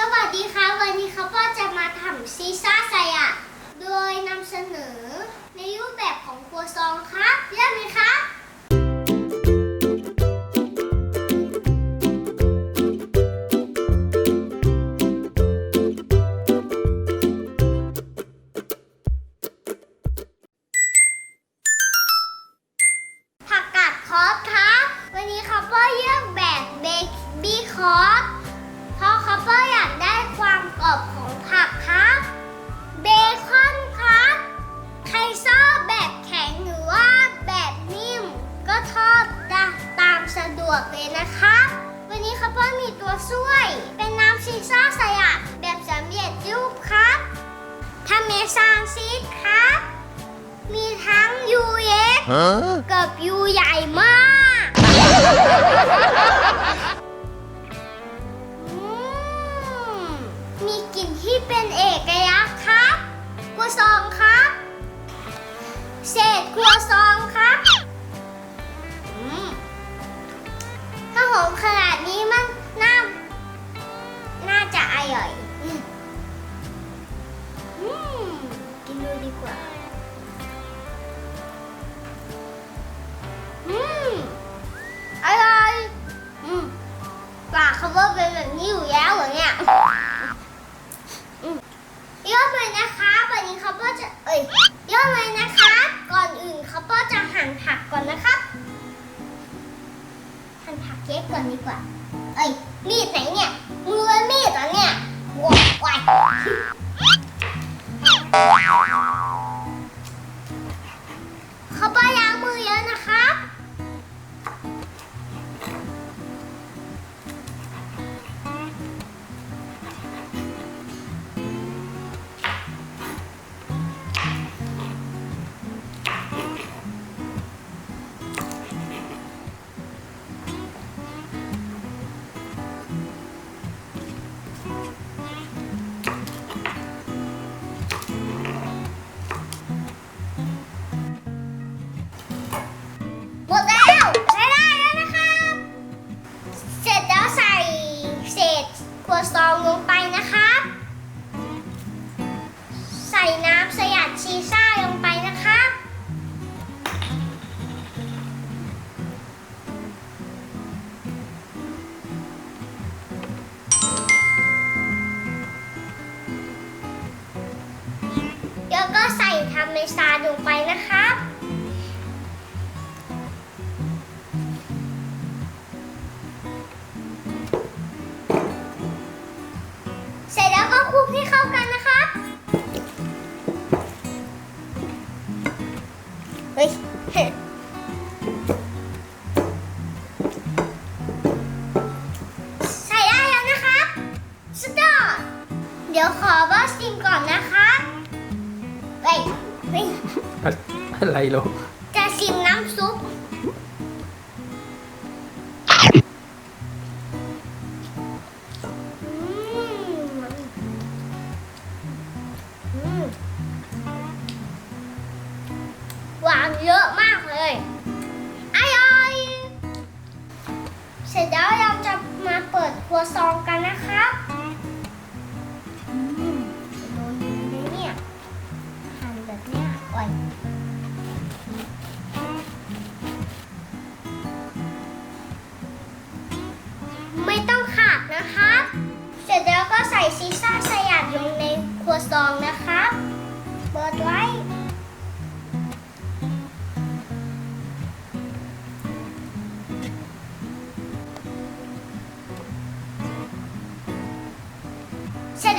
สวัสดีครับวันนี้เขาก็จะมาทำซีซ่าไซอะโดยนำเสนอ ในรูปแบบของครัวซองครับเริ่มเลยครับผักกาดคอสครับ วันนี้คัพเปอเลือกแบบเบบี้คอส เพราะคัพเปอร์อยากได้ความกรอบของผักครับ เบคอนครับ ใครชอบแบบแข็งหรือว่าแบบนิ่ม ก็ทอดได้ตามสะดวกเลยนะครับวันนี้คัพเปอร์มีตัวช่วย เป็นน้ำซีซ่าสยัดแบบสำเร็จรูปครับทำเมซานซีสครับ มีทั้งยูเอ็ก Huh? กับยูใหญ่มาก เอ้ยย่อะเลยนะคะก่อนอื่นเขาก็จะหั่นผักก่อนนะครับหั่นผักเค้กก่อนดีกว่า เอ้ยมีดไหนเนี่ยมือมีดอะเนี่ยว้าว ลงไปนะครับ ใส่น้ำสยัดชีซ่าลงไปนะครับแล้วก็ใส่ทำเมซาลงไปนะครับ เฮ้ยใส่ได้แล้วนะครับสตอร์เดี๋ยวขอว่าชิมก่อนนะคะเฮ้ยเฮ้ยอะอะไรลูกจะชิมน้ำซุป ร็จแล้วเราจะมาเปิดครัวซองกันนะครับโดนดีเลยเนี่ยหั่นแบบเนี้ยอ่อย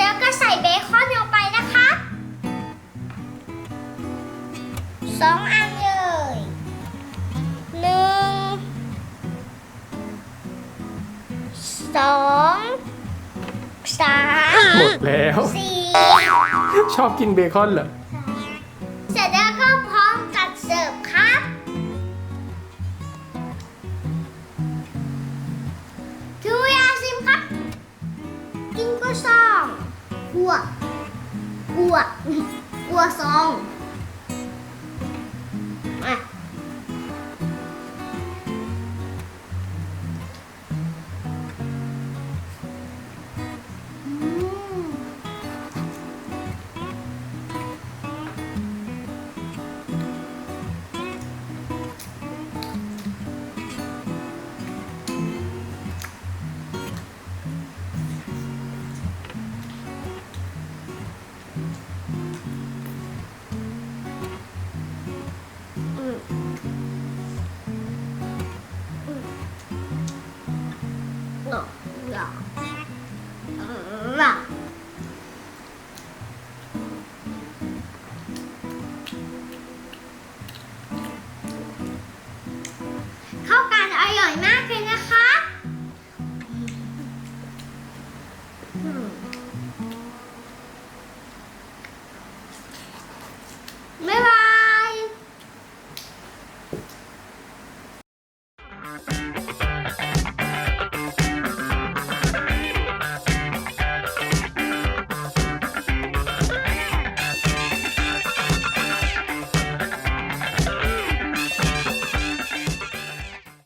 แล้วก็ใส่เบคอนลงไปนะครับสองอันเลยหนึ่งสองสามหมดแล้ว สี่ชอบกินเบคอนเหรอ เสร็จแล้วก็พร้อมจัดเสิร์ฟครับ วกลัวซองอะ